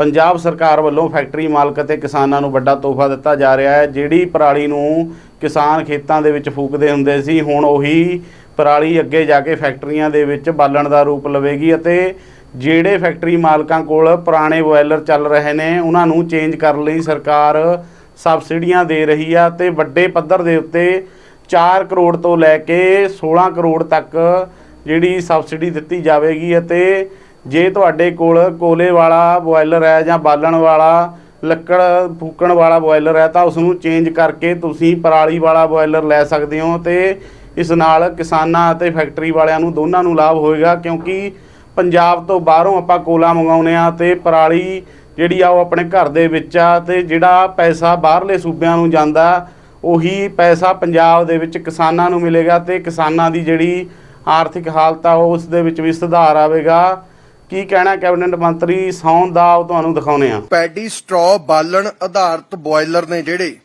ਪੰਜਾਬ ਸਰਕਾਰ ਵੱਲੋਂ ਫੈਕਟਰੀ ਮਾਲਕ ਅਤੇ ਕਿਸਾਨਾਂ ਨੂੰ ਵੱਡਾ ਤੋਹਫਾ ਦਿੱਤਾ ਜਾ ਰਿਹਾ ਹੈ। ਜਿਹੜੀ ਪਰਾਲੀ ਨੂੰ ਕਿਸਾਨ ਖੇਤਾਂ ਦੇ ਵਿੱਚ ਫੂਕਦੇ ਹੁੰਦੇ ਸੀ, ਹੁਣ ਉਹੀ ਪਰਾਲੀ ਅੱਗੇ ਜਾ ਕੇ ਫੈਕਟਰੀਆਂ ਦੇ ਵਿੱਚ ਬਾਲਣ ਦਾ ਰੂਪ ਲਵੇਗੀ ਅਤੇ ਜਿਹੜੇ ਫੈਕਟਰੀ ਮਾਲਕਾਂ ਕੋਲ ਪੁਰਾਣੇ ਬੋਇਲਰ ਚੱਲ ਰਹੇ ਨੇ, ਉਹਨਾਂ ਨੂੰ ਚੇਂਜ ਕਰਨ ਲਈ ਸਰਕਾਰ ਸਬਸਿਡੀਆਂ ਦੇ ਰਹੀ ਆ ਤੇ ਵੱਡੇ ਪੱਧਰ ਦੇ ਉੱਤੇ 4 ਕਰੋੜ ਤੋਂ ਲੈ ਕੇ 16 ਕਰੋੜ ਤੱਕ ਜਿਹੜੀ ਸਬਸਿਡੀ ਦਿੱਤੀ ਜਾਵੇਗੀ ਅਤੇ ਜੇ ਤੁਹਾਡੇ ਕੋਲ ਕੋਲੇ ਵਾਲਾ ਬੋਇਲਰ ਹੈ ਜਾਂ ਬਾਲਣ ਵਾਲਾ, ਲੱਕੜ ਫੂਕਣ ਵਾਲਾ ਬੋਇਲਰ ਹੈ, ਤਾਂ ਉਸ ਨੂੰ ਚੇਂਜ ਕਰਕੇ ਤੁਸੀਂ ਪਰਾਲੀ ਵਾਲਾ ਬੋਇਲਰ ਲੈ ਸਕਦੇ ਹੋ ਤੇ ਇਸ ਨਾਲ ਕਿਸਾਨਾਂ ਅਤੇ ਫੈਕਟਰੀ ਵਾਲਿਆਂ ਨੂੰ ਦੋਨਾਂ ਨੂੰ ਲਾਭ ਹੋਏਗਾ, ਕਿਉਂਕਿ ਪੰਜਾਬ ਤੋਂ ਬਾਹਰੋਂ ਆਪਾਂ ਕੋਲਾ ਮੰਗਾਉਨੇ ਆ ਤੇ ਪਰਾਲੀ ਜਿਹੜੀ ਆ ਉਹ ਆਪਣੇ ਘਰ ਦੇ ਵਿੱਚ ਆ ਤੇ ਜਿਹੜਾ ਪੈਸਾ ਬਾਹਰਲੇ ਸੂਬਿਆਂ ਨੂੰ ਜਾਂਦਾ, ਉਹੀ ਪੈਸਾ ਪੰਜਾਬ ਦੇ ਵਿੱਚ ਕਿਸਾਨਾਂ ਨੂੰ ਮਿਲੇਗਾ ਤੇ ਕਿਸਾਨਾਂ ਦੀ ਜਿਹੜੀ ਆਰਥਿਕ ਹਾਲਤ ਆ ਉਸ ਦੇ ਵਿੱਚ ਵੀ ਸੁਧਾਰ ਆਵੇਗਾ। ਕੀ ਕਹਿਣਾ ਕੈਬਨਿਟ ਮੰਤਰੀ ਸੌਣ ਦਾ ਉਹ ਤੁਹਾਨੂੰ ਦਿਖਾਉਨੇ ਆ। ਪੈਡੀ ਸਟ੍ਰੋ ਬਾਲਣ ਆਧਾਰਿਤ ਬੋਇਲਰ ਨੇ ਜਿਹੜੇ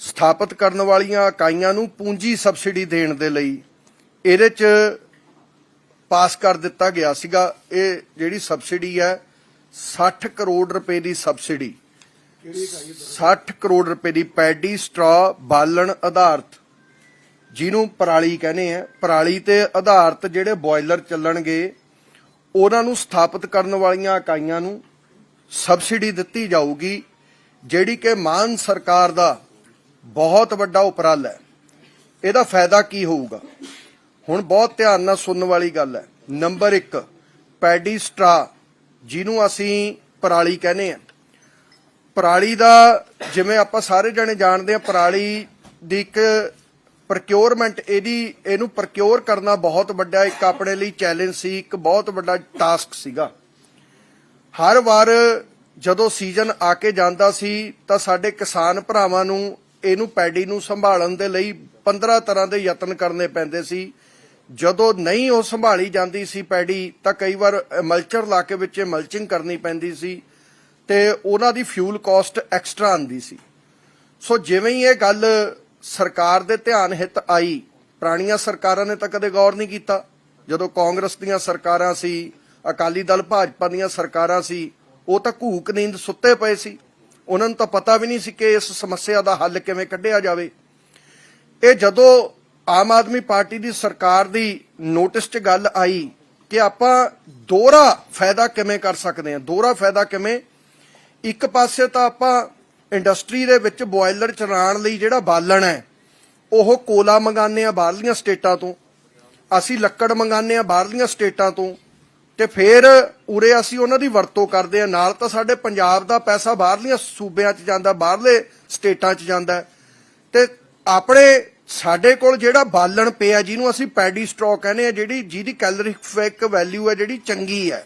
ਸਥਾਪਿਤ ਕਰਨ ਵਾਲੀਆਂ ਇਕਾਈਆਂ ਨੂੰ ਪੂੰਜੀ ਸਬਸਿਡੀ ਦੇਣ ਦੇ ਲਈ ਇਹਦੇ 'ਚ ਪਾਸ ਕਰ ਦਿੱਤਾ ਗਿਆ ਸੀਗਾ। ਇਹ ਜਿਹੜੀ ਸਬਸਿਡੀ ਹੈ 60 ਕਰੋੜ ਰੁਪਏ ਦੀ ਸਬਸਿਡੀ। 60 ਕਰੋੜ ਰੁਪਏ ਦੀ ਪੈਡੀ ਸਟ੍ਰੋ ਬਾਲਣ ਆਧਾਰਿਤ ਜਿਹਨੂੰ ਪਰਾਲੀ ਕਹਿੰਦੇ ਆ। ਪਰਾਲੀ ਤੇ ਆਧਾਰਿਤ ਜਿਹੜੇ ਬੋਇਲਰ ਚੱਲਣਗੇ ਉਹਨਾਂ ਨੂੰ ਸਥਾਪਿਤ ਕਰਨ ਵਾਲੀਆਂ ਇਕਾਈਆਂ ਨੂੰ ਸਬਸਿਡੀ ਦਿੱਤੀ ਜਾਊਗੀ, ਜਿਹੜੀ ਕਿ ਮਾਨ ਸਰਕਾਰ ਦਾ ਬਹੁਤ ਵੱਡਾ ਉਪਰਾਲਾ ਹੈ। ਇਹਦਾ ਫਾਇਦਾ ਕੀ ਹੋਊਗਾ? ਹੁਣ ਬਹੁਤ ਧਿਆਨ ਨਾਲ ਸੁਣਨ ਵਾਲੀ ਗੱਲ ਹੈ। ਨੰਬਰ 1 ਪੈਡੀ ਸਟਰਾ ਜਿਹਨੂੰ ਅਸੀਂ ਪਰਾਲੀ ਕਹਿੰਦੇ ਆ ਪਰਾਲੀ ਦਾ, ਜਿਵੇਂ ਆਪਾਂ ਸਾਰੇ ਜਣੇ ਜਾਣਦੇ ਆ ਪਰਾਲੀ ਦੀ ਇੱਕ ਪ੍ਰੋਕਿਉਰਮੈਂਟ ਇਹਦੀ, ਇਹਨੂੰ ਪ੍ਰੋਕਿਉਰ ਕਰਨਾ ਬਹੁਤ ਵੱਡਾ ਇੱਕ ਆਪਣੇ ਲਈ ਚੈਲੰਜ ਸੀ, ਇੱਕ ਬਹੁਤ ਵੱਡਾ ਟਾਸਕ ਸੀਗਾ। ਹਰ ਵਾਰ ਜਦੋਂ ਸੀਜ਼ਨ ਆ ਕੇ ਜਾਂਦਾ ਸੀ, ਤਾਂ ਸਾਡੇ ਕਿਸਾਨ ਭਰਾਵਾਂ ਨੂੰ, ਇਹਨੂੰ ਪੈਡੀ ਨੂੰ ਸੰਭਾਲਣ ਦੇ ਲਈ 15 ਤਰ੍ਹਾਂ ਦੇ ਯਤਨ ਕਰਨੇ ਪੈਂਦੇ ਸੀ। ਜਦੋਂ ਨਹੀਂ ਉਹ ਸੰਭਾਲੀ ਜਾਂਦੀ ਸੀ ਪੈਡੀ, ਤਾਂ ਕਈ ਵਾਰ ਮਲਚਰ ਲਾ ਕੇ ਵਿੱਚ ਮਲਚਿੰਗ ਕਰਨੀ ਪੈਂਦੀ ਸੀ ਤੇ ਉਹਨਾਂ ਦੀ ਫਿਊਲ ਕਾਸਟ ਐਕਸਟਰਾ ਆਂਦੀ ਸੀ। ਸੋ ਜਿਵੇਂ ਹੀ ਇਹ ਗੱਲ ਸਰਕਾਰ ਦੇ ਧਿਆਨ ਹਿੱਤ ਆਈ। ਪੁਰਾਣੀਆਂ ਸਰਕਾਰਾਂ ਨੇ ਤਾਂ ਕਦੇ ਗੌਰ ਨਹੀਂ ਕੀਤਾ। ਜਦੋਂ ਕਾਂਗਰਸ ਦੀਆਂ ਸਰਕਾਰਾਂ ਸੀ, ਅਕਾਲੀ ਦਲ ਭਾਜਪਾ ਦੀਆਂ ਸਰਕਾਰਾਂ ਸੀ, ਉਹ ਤਾਂ ਘੂਕ ਨੀਂਦ ਸੁੱਤੇ ਪਏ ਸੀ। ਉਹਨਾਂ ਨੂੰ ਤਾਂ ਪਤਾ ਵੀ ਨਹੀਂ ਸੀ ਕਿ ਇਸ ਸਮੱਸਿਆ ਦਾ ਹੱਲ ਕਿਵੇਂ ਕੱਢਿਆ ਜਾਵੇ। ਇਹ ਜਦੋਂ ਆਮ ਆਦਮੀ ਪਾਰਟੀ ਦੀ ਸਰਕਾਰ ਦੀ ਨੋਟਿਸ 'ਚ ਗੱਲ ਆਈ ਕਿ ਆਪਾਂ ਦੋਹਰਾ ਫਾਇਦਾ ਕਿਵੇਂ ਕਰ ਸਕਦੇ ਹਾਂ, ਦੋਹਰਾ ਫਾਇਦਾ ਕਿਵੇਂ? ਇੱਕ ਪਾਸੇ ਤਾਂ ਆਪਾਂ ਇੰਡਸਟਰੀ ਦੇ ਵਿੱਚ ਬੋਇਲਰ ਚਲਾਉਣ ਲਈ ਜਿਹੜਾ ਬਾਲਣ ਹੈ, ਉਹ ਕੋਲਾ ਮੰਗਾਉਂਦੇ ਆ ਬਾਹਰਲੀਆਂ ਸਟੇਟਾਂ ਤੋਂ, ਅਸੀਂ ਲੱਕੜ ਮੰਗਾਉਂਦੇ ਆ ਬਾਹਰਲੀਆਂ ਸਟੇਟਾਂ ਤੋਂ ਤੇ ਫਿਰ ਉਰੇ ਅਸੀਂ ਉਹਨਾਂ ਦੀ ਵਰਤੋਂ ਕਰਦੇ ਆ ਨਾਲ ਤਾਂ ਸਾਡੇ ਪੰਜਾਬ ਦਾ ਪੈਸਾ ਬਾਹਰਲੀਆਂ ਸੂਬਿਆਂ 'ਚ ਜਾਂਦਾ, ਬਾਹਰਲੇ ਸਟੇਟਾਂ 'ਚ ਜਾਂਦਾ ਹੈ। ਤੇ ਆਪਣੇ ਸਾਡੇ ਕੋਲ ਜਿਹੜਾ ਬਾਲਣ ਪਿਆ, ਜਿਹਨੂੰ ਅਸੀਂ ਪੈਡੀ ਸਟ੍ਰੋ ਕਹਿੰਦੇ ਆ ਜਿਹੜੀ ਜਿਹਦੀ ਕੈਲਰੀਫਿਕ ਵੈਲਿਊ ਹੈ, ਜਿਹੜੀ ਚੰਗੀ ਹੈ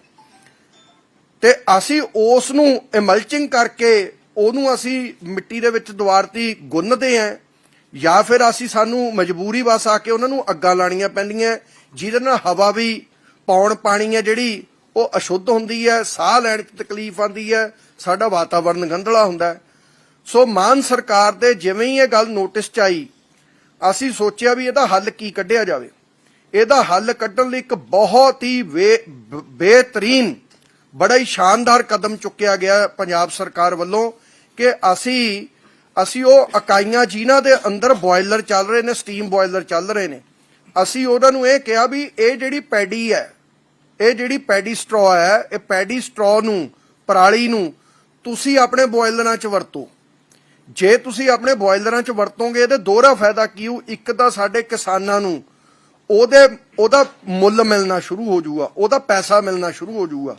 ਤੇ ਅਸੀਂ ਉਸ ਨੂੰ ਇਮਲਚਿੰਗ ਕਰਕੇ ਉਹਨੂੰ ਅਸੀਂ ਮਿੱਟੀ ਦੇ ਵਿੱਚ ਦੁਆਰਤੀ ਗੁੰਨਦੇ ਆਂ ਜਾਂ ਫਿਰ ਅਸੀਂ ਸਾਨੂੰ ਮਜਬੂਰੀ ਵਸ ਆ ਕੇ ਉਹਨਾਂ ਨੂੰ ਅੱਗਾਂ ਲਾਣੀਆਂ ਪੈਂਦੀਆਂ, ਜਿਹਦੇ ਨਾਲ ਹਵਾ ਵੀ ਪੌਣ ਪਾਣੀ ਹੈ ਜਿਹੜੀ, ਉਹ ਅਸ਼ੁੱਧ ਹੁੰਦੀ ਹੈ, ਸਾਹ ਲੈਣ 'ਚ ਤਕਲੀਫ ਆਉਂਦੀ ਹੈ, ਸਾਡਾ ਵਾਤਾਵਰਣ ਗੰਧਲਾ ਹੁੰਦਾ ਹੈ। ਸੋ ਮਾਨ ਸਰਕਾਰ ਦੇ ਜਿਵੇਂ ਹੀ ਇਹ ਗੱਲ ਨੋਟਿਸ 'ਚ ਆਈ, ਅਸੀਂ ਸੋਚਿਆ ਵੀ ਇਹਦਾ ਹੱਲ ਕੀ ਕੱਢਿਆ ਜਾਵੇ। ਇਹਦਾ ਹੱਲ ਕੱਢਣ ਲਈ ਇੱਕ ਬਹੁਤ ਹੀ ਵੇ- ਬ- ਬਿਹਤਰੀਨ ਬੜਾ ਹੀ ਸ਼ਾਨਦਾਰ ਕਦਮ ਚੁੱਕਿਆ ਗਿਆ ਪੰਜਾਬ ਸਰਕਾਰ ਵੱਲੋਂ। ਕਿ ਅਸੀਂ ਅਸੀਂ ਉਹ ਇਕਾਈਆਂ ਜਿਨ੍ਹਾਂ ਦੇ ਅੰਦਰ ਬੋਇਲਰ ਚੱਲ ਰਹੇ ਨੇ, ਸਟੀਮ ਬੋਇਲਰ ਚੱਲ ਰਹੇ ਨੇ, ਅਸੀਂ ਉਹਨਾਂ ਨੂੰ ਇਹ ਕਿਹਾ ਵੀ ਇਹ ਜਿਹੜੀ ਪੈਡੀ ਹੈ, ਇਹ ਜਿਹੜੀ ਪੈਡੀ ਸਟ੍ਰੋ ਹੈ, ਇਹ ਪੈਡੀ ਸਟ੍ਰੋ ਨੂੰ, ਪਰਾਲੀ ਨੂੰ ਤੁਸੀਂ ਆਪਣੇ ਬੋਇਲਰਾਂ 'ਚ ਵਰਤੋ। ਜੇ ਤੁਸੀਂ ਆਪਣੇ ਬੋਇਲਰਾਂ 'ਚ ਵਰਤੋਗੇ, ਇਹਦੇ ਦੋਹਰਾ ਫਾਇਦਾ ਕੀ ਹੋ ਇੱਕ ਤਾਂ ਸਾਡੇ ਕਿਸਾਨਾਂ ਨੂੰ ਉਹਦੇ, ਉਹਦਾ ਮੁੱਲ ਮਿਲਣਾ ਸ਼ੁਰੂ ਹੋ ਜਾਊਗਾ, ਉਹਦਾ ਪੈਸਾ ਮਿਲਣਾ ਸ਼ੁਰੂ ਹੋ ਜਾਊਗਾ।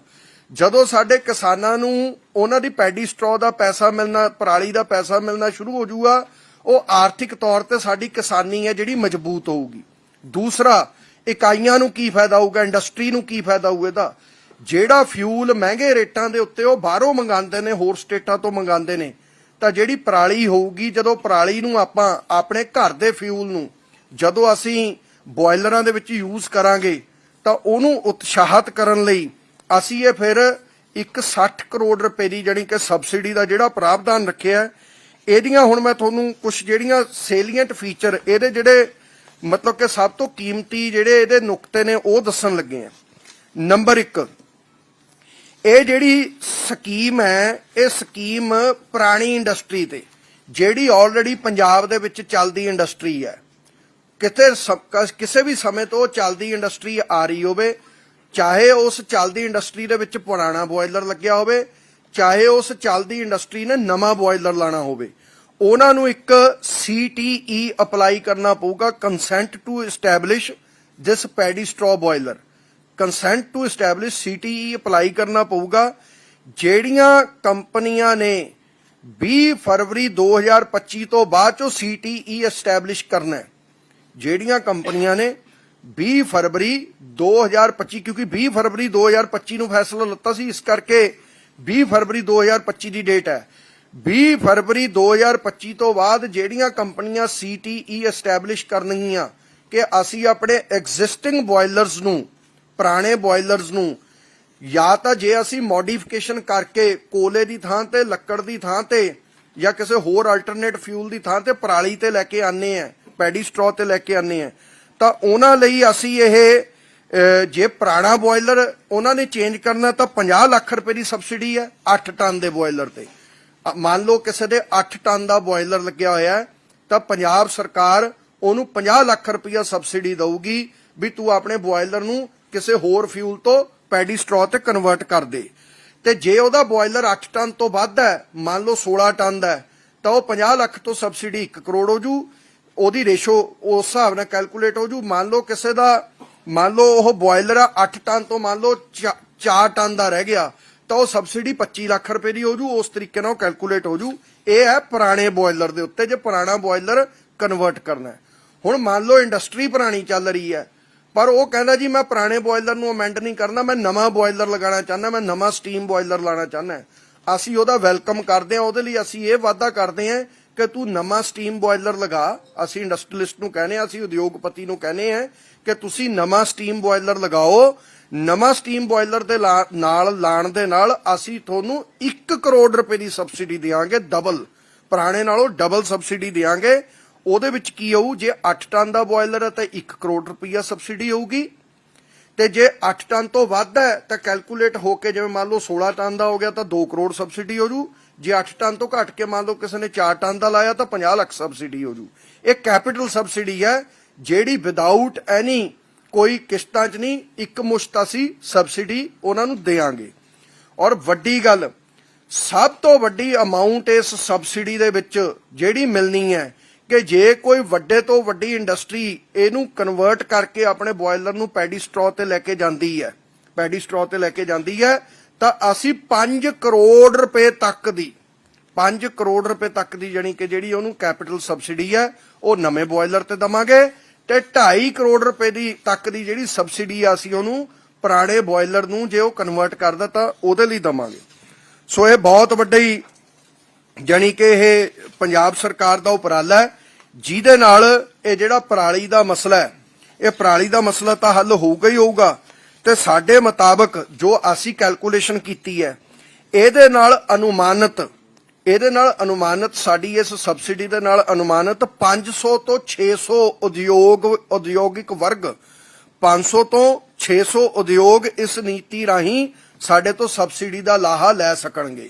ਜਦੋਂ ਸਾਡੇ ਕਿਸਾਨਾਂ ਨੂੰ ਉਹਨਾਂ ਦੀ ਪੈਡੀ ਸਟ੍ਰੋ ਦਾ ਪੈਸਾ ਮਿਲਣਾ, ਪਰਾਲੀ ਦਾ ਪੈਸਾ ਮਿਲਣਾ ਸ਼ੁਰੂ ਹੋ ਜਾਊਗਾ, ਉਹ ਆਰਥਿਕ ਤੌਰ ਤੇ ਸਾਡੀ ਕਿਸਾਨੀ ਹੈ ਜਿਹੜੀ ਮਜ਼ਬੂਤ ਹੋਊਗੀ। ਦੂਸਰਾ, ਇਕਾਈਆਂ ਨੂੰ ਕੀ ਫਾਇਦਾ ਹੋਊਗਾ, ਇੰਡਸਟਰੀ ਨੂੰ ਕੀ ਫਾਇਦਾ ਹੋਊਗਾ ਇਹਦਾ? ਜਿਹੜਾ ਫਿਊਲ ਮਹਿੰਗੇ ਰੇਟਾਂ ਦੇ ਉੱਤੇ ਉਹ ਬਾਹਰੋਂ ਮੰਗਾਉਂਦੇ ਨੇ, ਹੋਰ ਸਟੇਟਾਂ ਤੋਂ ਮੰਗਾਉਂਦੇ ਨੇ, ਤਾਂ ਜਿਹੜੀ ਪਰਾਲੀ ਹੋਊਗੀ, ਜਦੋਂ ਪਰਾਲੀ ਨੂੰ ਆਪਾਂ ਆਪਣੇ ਘਰ ਦੇ ਫਿਊਲ ਨੂੰ, ਜਦੋਂ ਅਸੀਂ ਬੋਇਲਰਾਂ ਦੇ ਵਿੱਚ ਯੂਜ਼ ਕਰਾਂਗੇ, ਤਾਂ ਉਹਨੂੰ ਉਤਸ਼ਾਹਤ ਕਰਨ ਲਈ ਅਸੀਂ ਇਹ ਫਿਰ ਇੱਕ 60 ਕਰੋੜ ਰੁਪਏ ਦੀ ਜਾਣੀ ਕਿ ਸਬਸਿਡੀ ਦਾ ਜਿਹੜਾ ਪ੍ਰਾਵਧਾਨ ਰੱਖਿਆ ਇਹਦੀਆਂ ਹੁਣ ਮੈਂ ਤੁਹਾਨੂੰ ਕੁਝ ਜਿਹੜੀਆਂ ਸੇਲੀਐਂਟ ਫੀਚਰ ਇਹਦੇ ਜਿਹੜੇ ਮਤਲਬ ਕਿ ਸਭ ਤੋਂ ਕੀਮਤੀ ਜਿਹੜੇ ਇਹਦੇ ਨੁਕਤੇ ਨੇ ਉਹ ਦੱਸਣ ਲੱਗੇ ਆ ਨੰਬਰ 1 ਇਹ ਜਿਹੜੀ ਸਕੀਮ ਹੈ, ਇਹ ਸਕੀਮ ਪੁਰਾਣੀ ਇੰਡਸਟਰੀ ਤੇ, ਜਿਹੜੀ ਆਲਰੇਡੀ ਪੰਜਾਬ ਦੇ ਵਿੱਚ ਚੱਲਦੀ ਇੰਡਸਟਰੀ ਹੈ। ਕਿਤੇ ਕਿਸੇ ਵੀ ਸਮੇਂ ਤੋਂ ਚੱਲਦੀ ਇੰਡਸਟਰੀ ਆ ਰਹੀ ਹੋਵੇ ਚਾਹੇ ਉਸ ਚੱਲਦੀ ਇੰਡਸਟਰੀ ਦੇ ਵਿੱਚ ਪੁਰਾਣਾ ਬੋਇਲਰ ਲੱਗਿਆ ਹੋਵੇ, ਚਾਹੇ ਉਸ ਚੱਲਦੀ ਇੰਡਸਟਰੀ ਨੇ ਨਵਾਂ ਬੋਇਲਰ ਲਾਣਾ ਹੋਵੇ, ਉਹਨਾਂ ਨੂੰ ਇੱਕ CTE ਅਪਲਾਈ ਕਰਨਾ ਪਊਗਾ consent to establish this paddy straw boiler consent to establish CTE apply ਕਰਨਾ ਪਊਗਾ, ਜਿਹੜੀਆਂ ਕੰਪਨੀਆਂ ਨੇ 20 ਫਰਵਰੀ 2025 ਤੋਂ ਬਾਅਦ ਚੋਂ CTE ਐਸਟੈਬਲਿਸ਼ ਕਰਨਾ ਜਿਹੜੀਆਂ ਕੰਪਨੀਆਂ ਨੇ 20 ਫਰਵਰੀ 2025 ਕਿਉਂਕਿ 20 ਫਰਵਰੀ 2025 ਨੂੰ ਫੈਸਲਾ ਲਿੱਤਾ ਸੀ, ਇਸ ਕਰਕੇ 20 ਫਰਵਰੀ 2025 ਦੀ ਡੇਟ ਹੈ। 20 ਫਰਵਰੀ 2025 ਤੋਂ ਬਾਅਦ ਜਿਹੜੀਆਂ ਕੰਪਨੀਆਂ CTE ਐਸਟੈਬਲਿਸ਼ ਕਰਨਗੀਆਂ ਕਿ ਅਸੀਂ ਆਪਣੇ ਐਗਜ਼ਿਸਟਿੰਗ ਬੋਇਲਰਸ ਨੂੰ, ਪੁਰਾਣੇ ਬੋਇਲਰਸ ਨੂੰ, ਜਾਂ ਤਾਂ ਜੇ ਅਸੀਂ ਮੋਡੀਫਿਕੇਸ਼ਨ ਕਰਕੇ ਕੋਲੇ ਦੀ ਥਾਂ ਤੇ, ਲੱਕੜ ਦੀ ਥਾਂ ਤੇ, ਜਾਂ ਕਿਸੇ ਹੋਰ ਅਲਟਰਨੇਟ ਫਿਊਲ ਦੀ ਥਾਂ ਤੇ ਪਰਾਲੀ ਤੇ ਲੈ ਕੇ ਆਨੇ ਆ ਪੈਡੀ ਸਟ੍ਰੋ ਤੇ ਲੈ ਕੇ ਆਨੇ ਆ ਤਾਂ ਉਹਨਾਂ ਲਈ ਅਸੀਂ ਇਹ ਜੇ ਪੁਰਾਣਾ ਬੋਇਲਰ ਉਹਨਾਂ ਨੇ ਚੇਂਜ ਕਰਨਾ ਤਾਂ 50 ਲੱਖ ਰੁਪਏ ਦੀ ਸਬਸਿਡੀ ਹੈ 8 ਟਨ ਦੇ ਬੋਇਲਰ ਤੇ। ਮੰਨ ਲਓ ਕਿਸੇ ਦੇ 8 ਟਨ ਦਾ ਬੋਇਲਰ ਲੱਗਿਆ ਹੋਇਆ ਤਾਂ ਪੰਜਾਬ ਸਰਕਾਰ ਉਹਨੂੰ 50 ਲੱਖ ਰੁਪਇਆ ਸਬਸਿਡੀ ਦਊਗੀ ਵੀ ਤੂੰ ਆਪਣੇ ਬੋਇਲਰ ਨੂੰ ਕਿਸੇ ਹੋਰ ਫਿਊਲ ਤੋਂ ਪੈਡੀ ਸਟ੍ਰੋ ਤੇ ਕਨਵਰਟ ਕਰ ਦੇ। ਤੇ ਜੇ ਉਹਦਾ ਬੋਇਲਰ 8 ਟਨ ਤੋਂ ਵੱਧ ਹੈ, ਮੰਨ ਲਓ 16 ਟਨ ਦਾ ਤਾਂ ਉਹ 50 ਲੱਖ ਤੋਂ ਸਬਸਿਡੀ 1 ਕਰੋੜ ਹੋ ਜੂ ਉਹਦੀ ਰੇਸ਼ੋ ਉਸ ਹਿਸਾਬ ਨਾਲ ਕੈਲਕੂਲੇਟ ਹੋ ਜੂ ਮੰਨ ਲਓ ਕਿਸੇ ਦਾ, ਮੰਨ ਲਓ ਉਹ ਬੋਇਲਰ ਆ 8 ਟਨ ਤੋਂ ਮੰਨ ਲਓ 4 ਟਨ ਦਾ ਰਹਿ ਗਿਆ, ਤਾਂ ਉਹ ਸਬਸਿਡੀ 25 ਲੱਖ ਰੁਪਏ ਦੀ ਹੋ ਜੂ ਉਸ ਤਰੀਕੇ ਨਾਲ ਕੈਲਕੂਲੇਟ ਹੋ ਜੂ ਇਹ ਹੈ ਪੁਰਾਣੇ ਬੋਇਲਰ ਦੇ ਉੱਤੇ ਜੇ ਪੁਰਾਣਾ ਬੋਇਲਰ ਕਨਵਰਟ ਕਰਨਾ ਹੁਣ ਮੰਨ ਲਓ ਇੰਡਸਟਰੀ ਪੁਰਾਣੀ ਚੱਲ ਰਹੀ ਹੈ, ਪਰ ਉਹ ਕਹਿੰਦਾ ਜੀ ਮੈਂ ਪੁਰਾਣੇ ਬੋਇਲਰ ਨੂੰ ਅਮੈਂਡ ਨਹੀਂ ਕਰਨਾ, ਮੈਂ ਨਵਾਂ ਬੋਇਲਰ ਲਗਾਉਣਾ ਚਾਹੁੰਦਾ, ਮੈਂ ਨਵਾਂ ਸਟੀਮ ਬੋਇਲਰ ਲਾਣਾ ਚਾਹੁੰਦਾ। ਅਸੀਂ ਉਹਦਾ ਵੈਲਕਮ ਕਰਦੇ ਹਾਂ, ਉਹਦੇ ਲਈ ਅਸੀਂ ਇਹ ਵਾਅਦਾ ਕਰਦੇ ਹਾਂ ਕਿ ਤੂੰ ਨਵਾਂ ਸਟੀਮ ਬੋਇਲਰ ਲਗਾ। ਅਸੀਂ ਇੰਡਸਟਰੀਲਿਸਟ ਨੂੰ ਕਹਿੰਦੇ ਹਾਂ, ਅਸੀਂ ਉਦਯੋਗਪਤੀ ਨੂੰ ਕਹਿੰਦੇ ਹਾਂ ਕਿ ਤੁਸੀਂ ਨਵਾਂ ਸਟੀਮ ਬੋਇਲਰ ਲਗਾਓ। ਨਵਾਂ ਸਟੀਮ ਬੋਇਲਰ ਦੇ ਨਾਲ ਲਾਣ ਦੇ ਨਾਲ ਅਸੀਂ ਤੁਹਾਨੂੰ 1 ਕਰੋੜ ਰੁਪਏ ਦੀ ਸਬਸਿਡੀ ਦੇਵਾਂਗੇ ਡਬਲ ਪੁਰਾਣੇ ਨਾਲੋਂ ਡਬਲ ਸਬਸਿਡੀ ਦੇਵਾਂਗੇ ਉਹਦੇ ਵਿੱਚ ਕੀ ਹੋਊ ਜੇ 8 ਟਨ ਦਾ ਬੋਇਲਰ ਹੈ, ਤਾਂ 1 ਕਰੋੜ ਰੁਪਈਆ ਸਬਸਿਡੀ ਆਊਗੀ। ਤੇ ਜੇ 8 ਟਨ ਤੋਂ ਵੱਧ ਹੈ, ਤਾਂ ਕੈਲਕੂਲੇਟ ਹੋ ਕੇ ਜਿਵੇਂ ਮੰਨ ਲਓ 16 ਟਨ ਦਾ ਹੋ ਗਿਆ, ਤਾਂ 2 ਕਰੋੜ ਸਬਸਿਡੀ ਹੋ ਜੂ। ਜੇ 8 ਟਨ ਤੋਂ ਘੱਟ ਕੇ ਮੰਨ ਲਓ ਕਿਸੇ ਨੇ 4 ਟਨ ਦਾ ਲਾਇਆ ਤਾਂ 50 ਲੱਖ ਸਬਸਿਡੀ ਹੋ ਜੂ। ਇਹ ਕੈਪੀਟਲ ਸਬਸਿਡੀ ਹੈ, ਜਿਹੜੀ ਵਿਦਆਊਟ ਐਨੀ ਕੋਈ ਕਿਸ਼ਤਾਂ 'ਚ ਨਹੀਂ, ਇੱਕ ਮੁਸ਼ਤ ਅਸੀਂ ਸਬਸਿਡੀ ਉਹਨਾਂ ਨੂੰ ਦੇਵਾਂਗੇ। ਔਰ ਵੱਡੀ ਗੱਲ, ਸਭ ਤੋਂ ਵੱਡੀ ਅਮਾਉਂਟ ਇਸ ਸਬਸਿਡੀ ਦੇ ਵਿੱਚ ਜਿਹੜੀ ਮਿਲਣੀ ਹੈ ਕਿ ਜੇ ਕੋਈ ਵੱਡੇ ਤੋਂ ਵੱਡੀ ਇੰਡਸਟਰੀ ਇਹਨੂੰ ਕਨਵਰਟ ਕਰਕੇ ਆਪਣੇ ਬੋਇਲਰ ਨੂੰ ਪੈਡੀ ਸਟ੍ਰੋ ਤੇ ਲੈ ਕੇ ਜਾਂਦੀ ਹੈ ਪੈਡੀ ਸਟ੍ਰੋ ਤੇ ਲੈ ਕੇ ਜਾਂਦੀ ਹੈ ਤਾਂ ਅਸੀਂ 5 ਕਰੋੜ ਰੁਪਏ ਤੱਕ ਦੀ 5 ਕਰੋੜ ਰੁਪਏ ਤੱਕ ਦੀ ਜਾਨੀ ਕਿ ਜਿਹੜੀ ਉਹਨੂੰ ਕੈਪੀਟਲ ਸਬਸਿਡੀ ਹੈ, ਉਹ ਨਵੇਂ ਬੋਇਲਰ ਤੇ ਦਵਾਂਗੇ ਤੇ 2.5 ਕਰੋੜ ਰੁਪਏ ਦੀ ਤੱਕ ਦੀ ਜਿਹੜੀ ਸਬਸਿਡੀ ਆ ਅਸੀਂ ਉਹਨੂੰ ਪੁਰਾਣੇ ਬੋਇਲਰ ਨੂੰ ਜੇ ਉਹ ਕਨਵਰਟ ਕਰਦਾ ਤਾਂ ਉਹਦੇ ਲਈ ਦਵਾਂਗੇ। ਸੋ ਇਹ ਬਹੁਤ ਵੱਡੀ ਜਾਣੀ ਕਿ ਇਹ ਪੰਜਾਬ ਸਰਕਾਰ ਦਾ ਉਪਰਾਲਾ ਹੈ, ਜਿਹਦੇ ਨਾਲ ਇਹ ਜਿਹੜਾ ਪਰਾਲੀ ਦਾ ਮਸਲਾ ਹੈ, ਇਹ ਪਰਾਲੀ ਦਾ ਮਸਲਾ ਤਾਂ ਹੱਲ ਹੋਊਗਾ ਹੀ ਹੋਊਗਾ ਤੇ ਸਾਡੇ ਮੁਤਾਬਕ ਜੋ ਅਸੀਂ ਕੈਲਕੂਲੇਸ਼ਨ ਕੀਤੀ ਹੈ, ਇਹਦੇ ਨਾਲ ਅਨੁਮਾਨਿਤ, ਇਹਦੇ ਨਾਲ ਅਨੁਮਾਨਿਤ ਸਾਡੀ ਇਸ ਸਬਸਿਡੀ ਦੇ ਨਾਲ ਅਨੁਮਾਨਿਤ 500 ਤੋਂ 600 ਉਦਯੋਗ, ਉਦਯੋਗਿਕ ਵਰਗ 500 ਤੋਂ 600 ਉਦਯੋਗ ਇਸ ਨੀਤੀ ਰਾਹੀਂ ਸਾਡੇ ਤੋਂ ਸਬਸਿਡੀ ਦਾ ਲਾਹਾ ਲੈ ਸਕਣਗੇ।